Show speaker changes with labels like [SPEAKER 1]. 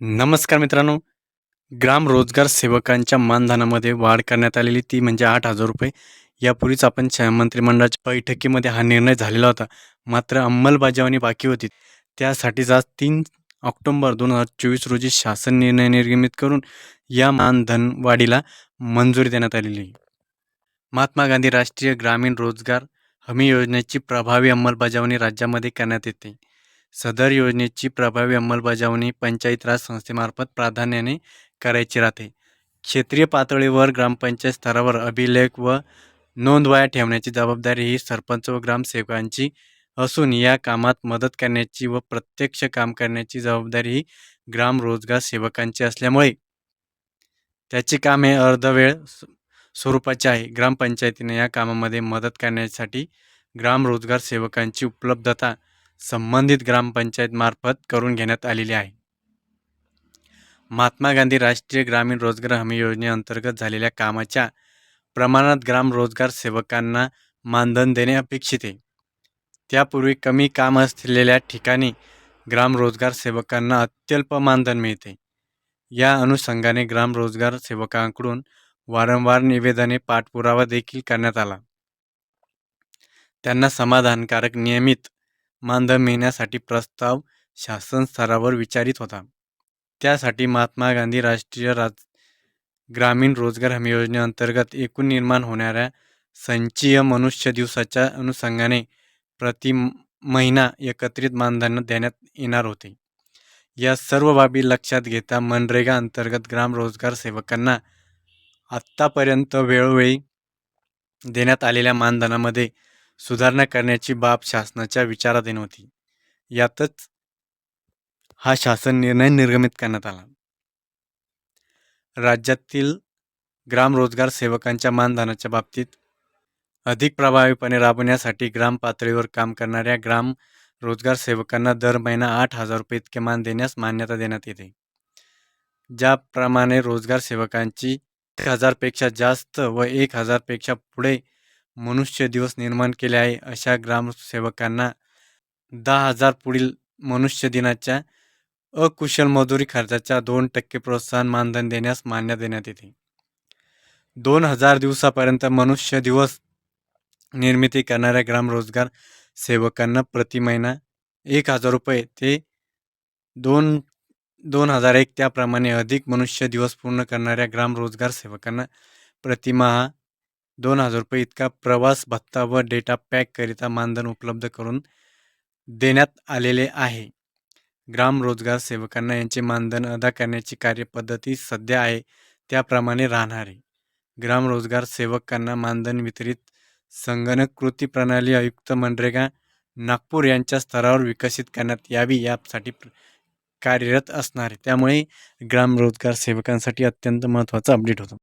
[SPEAKER 1] नमस्कार मित्रांनो. ग्राम रोजगार सेवकांच्या मानधनामध्ये वाढ करण्यात आलेली ती म्हणजे आठ हजार रुपये. यापूर्वीच आपण मंत्रिमंडळाच्या बैठकीमध्ये हा निर्णय झालेला होता. मात्र अंमलबजावणी बाकी होती. त्यासाठीच आज तीन ऑक्टोंबर दोन हजार चोवीस रोजी शासन निर्णय निर्गमित करून या मानधन वाढीला मंजुरी देण्यात आलेली. महात्मा गांधी राष्ट्रीय ग्रामीण रोजगार हमी योजनेची प्रभावी अंमलबजावणी राज्यामध्ये करण्यात येते. सदर योजनेची प्रभावी अंमलबजावणी पंचायत राज संस्थेमार्फत प्राधान्याने करायची राहते. क्षेत्रीय पातळीवर ग्रामपंचायत स्तरावर अभिलेख व नोंदवाया ठेवण्याची जबाबदारी ही सरपंच व ग्रामसेवकांची असून या कामात मदत करण्याची व प्रत्यक्ष काम करण्याची जबाबदारी ही ग्राम रोजगार सेवकांची असल्यामुळे त्याचे काम हे अर्धवेळ स्वरूपाचे आहे. ग्रामपंचायतीने या कामामध्ये मदत करण्यासाठी ग्राम रोजगार सेवकांची उपलब्धता संबंधित ग्रामपंचायतमार्फत करून घेण्यात आलेली आहे. महात्मा गांधी राष्ट्रीय ग्रामीण रोजगार हमी योजनेअंतर्गत झालेल्या कामाच्या प्रमाणात ग्राम रोजगार सेवकांना मानधन देणे अपेक्षित आहे. त्यापूर्वी कमी काम असलेल्या ठिकाणी ग्राम रोजगार सेवकांना अत्यल्प मानधन मिळते. या अनुषंगाने ग्राम रोजगार सेवकांकडून वारंवार निवेदने पाठपुरावा देखील करण्यात आला. त्यांना समाधानकारक नियमित मानधन मिळण्यासाठी प्रस्ताव शासन स्तरावर विचारित होता. त्यासाठी महात्मा गांधी राष्ट्रीय राज ग्रामीण रोजगार हमी योजनेअंतर्गत एकूण निर्माण होणाऱ्या संचीय मनुष्य दिवसाच्या अनुषंगाने प्रति महिना एकत्रित मानधन देण्यात येणार होते. या सर्व बाबी लक्षात घेता मनरेगा अंतर्गत ग्राम रोजगार सेवकांना आत्तापर्यंत वेळोवेळी देण्यात आलेल्या मानधनामध्ये सुधारणा करण्याची बाब शासनाच्या विचाराधीन होती. यातच हा शासन निर्णय निर्गमित करण्यात आला. राज्यातील ग्रामरोजगार सेवकांच्या मानधनाच्या बाबतीत अधिक प्रभावीपणे राबवण्यासाठी ग्राम पातळीवर काम करणाऱ्या ग्राम रोजगार सेवकांना दर महिना आठ हजार रुपये इतके मान देण्यास मान्यता देण्यात येते. ज्याप्रमाणे रोजगार सेवकांची एक हजारपेक्षा जास्त व एक हजारपेक्षा पुढे मनुष्य दिवस निर्माण केले आहे अशा ग्रामसेवकांना दहा हजार पुढील मनुष्य दिनाच्या अकुशल मजुरी खर्चाच्या दोन टक्के प्रोत्साहन मानधन देण्यास मान्य देण्यात येते. दोन हजार दिवसापर्यंत मनुष्य दिवस निर्मिती करणाऱ्या ग्रामरोजगार सेवकांना प्रति महिना एक हजार रुपये ते दोन दोन हजार एक त्याप्रमाणे अधिक मनुष्य दिवस पूर्ण करणाऱ्या ग्रामरोजगार सेवकांना प्रतिमाहा दोन हजार रुपये इतका प्रवास भत्ता व डेटा पॅककरिता मानधन उपलब्ध करून देण्यात आलेले आहे. ग्राम रोजगार सेवकांना यांचे मानधन अदा करण्याची कार्यपद्धती सध्या आहे त्याप्रमाणे राहणार. आहे ग्राम रोजगार सेवकांना मानधन वितरित संगणक कृती प्रणाली आयुक्त मनरेगा नागपूर यांच्या स्तरावर विकसित करण्यात यावी यासाठी प्र- कार्यरत असणार. आहे त्यामुळे ग्राम रोजगार सेवकांसाठी अत्यंत महत्त्वाचा अपडेट होतो.